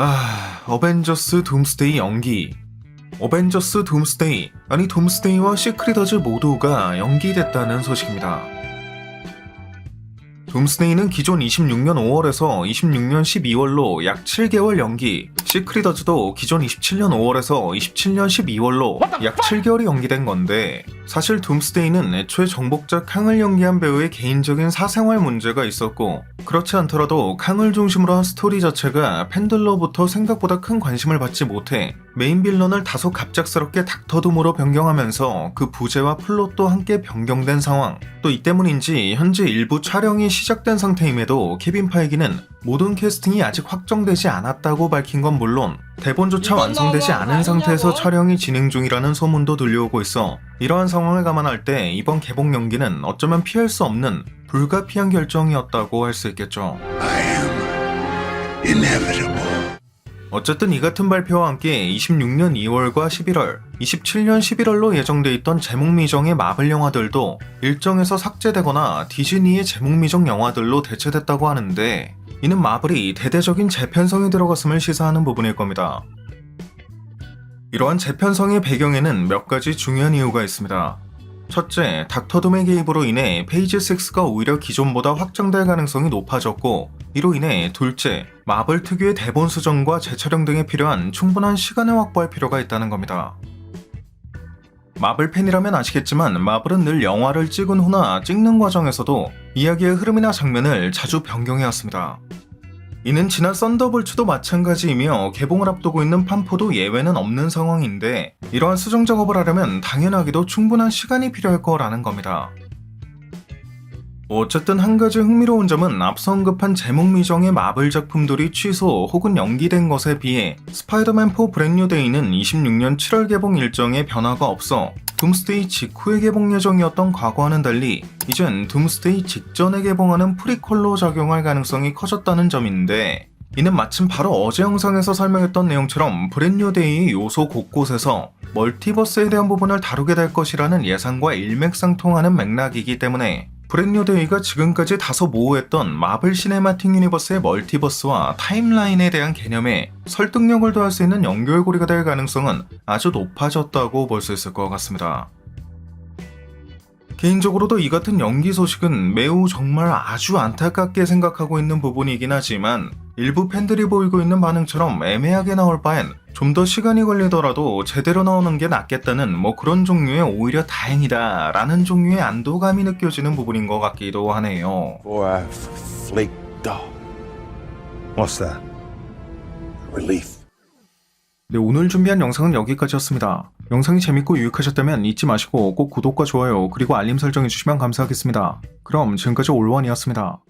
아, 어벤져스 둠스데이 연기. 어벤져스 둠스데이, 아니 둠스데이와 시크릿 어즈 모두가 연기됐다는 소식입니다. 둠스데이는 기존 26년 5월에서 26년 12월로 약 7개월 연기, 시크릿어즈도 기존 27년 5월에서 27년 12월로 약 7개월이 연기된 건데 사실 둠스데이는 애초에 정복자 캉을 연기한 배우의 개인적인 사생활 문제가 있었고 그렇지 않더라도 캉을 중심으로 한 스토리 자체가 팬들로부터 생각보다 큰 관심을 받지 못해 메인 빌런을 다소 갑작스럽게 닥터둠으로 변경하면서 그 부제와 플롯도 함께 변경된 상황 또 이 때문인지 현재 일부 촬영이 시작된 상태임에도 케빈 파이기는 모든 캐스팅이 아직 확정되지 않았다고 밝힌 건 물론 대본조차 완성되지 않은 상태에서? 촬영이 진행 중이라는 소문도 들려오고 있어 이러한 상황을 감안할 때 이번 개봉 연기는 어쩌면 피할 수 없는 불가피한 결정이었다고 할 수 있겠죠. 어쨌든 이 같은 발표와 함께 26년 2월과 11월, 27년 11월로 예정돼 있던 제목 미정의 마블 영화들도 일정에서 삭제되거나 디즈니의 제목 미정 영화들로 대체됐다고 하는데 이는 마블이 대대적인 재편성에 들어갔음을 시사하는 부분일 겁니다. 이러한 재편성의 배경에는 몇 가지 중요한 이유가 있습니다. 첫째, 닥터둠의 개입으로 인해 페이지 6가 오히려 기존보다 확장될 가능성이 높아졌고, 이로 인해 둘째, 마블 특유의 대본 수정과 재촬영 등에 필요한 충분한 시간을 확보할 필요가 있다는 겁니다. 마블 팬이라면 아시겠지만 마블은 늘 영화를 찍은 후나 찍는 과정에서도 이야기의 흐름이나 장면을 자주 변경해왔습니다. 이는 지난 썬더볼츠도 마찬가지이며 개봉을 앞두고 있는 판포도 예외는 없는 상황인데 이러한 수정 작업을 하려면 당연하게도 충분한 시간이 필요할 거라는 겁니다. 어쨌든 한 가지 흥미로운 점은 앞서 언급한 제목 미정의 마블 작품들이 취소 혹은 연기된 것에 비해 스파이더맨 4 브랜뉴 데이는 26년 7월 개봉 일정에 변화가 없어 둠스데이 직후에 개봉 예정이었던 과거와는 달리 이젠 둠스데이 직전에 개봉하는 프리퀄로 작용할 가능성이 커졌다는 점인데 이는 마침 바로 어제 영상에서 설명했던 내용처럼 브랜뉴 데이의 요소 곳곳에서 멀티버스에 대한 부분을 다루게 될 것이라는 예상과 일맥상통하는 맥락이기 때문에 브랜뉴 데이가 지금까지 다소 모호했던 마블 시네마틱 유니버스의 멀티버스와 타임라인에 대한 개념에 설득력을 더할 수 있는 연결고리가 될 가능성은 아주 높아졌다고 볼 수 있을 것 같습니다. 개인적으로도 이 같은 연기 소식은 매우 정말 아주 안타깝게 생각하고 있는 부분이긴 하지만 일부 팬들이 보이고 있는 반응처럼 애매하게 나올 바엔 좀 더 시간이 걸리더라도 제대로 나오는 게 낫겠다는 뭐 그런 종류의 오히려 다행이다 라는 종류의 안도감이 느껴지는 부분인 것 같기도 하네요. Boy, I f- flaked out. What's that? Relief. 네, 오늘 준비한 영상은 여기까지였습니다. 영상이 재밌고 유익하셨다면 잊지 마시고 꼭 구독과 좋아요 그리고 알림 설정해주시면 감사하겠습니다. 그럼 지금까지 올원이었습니다.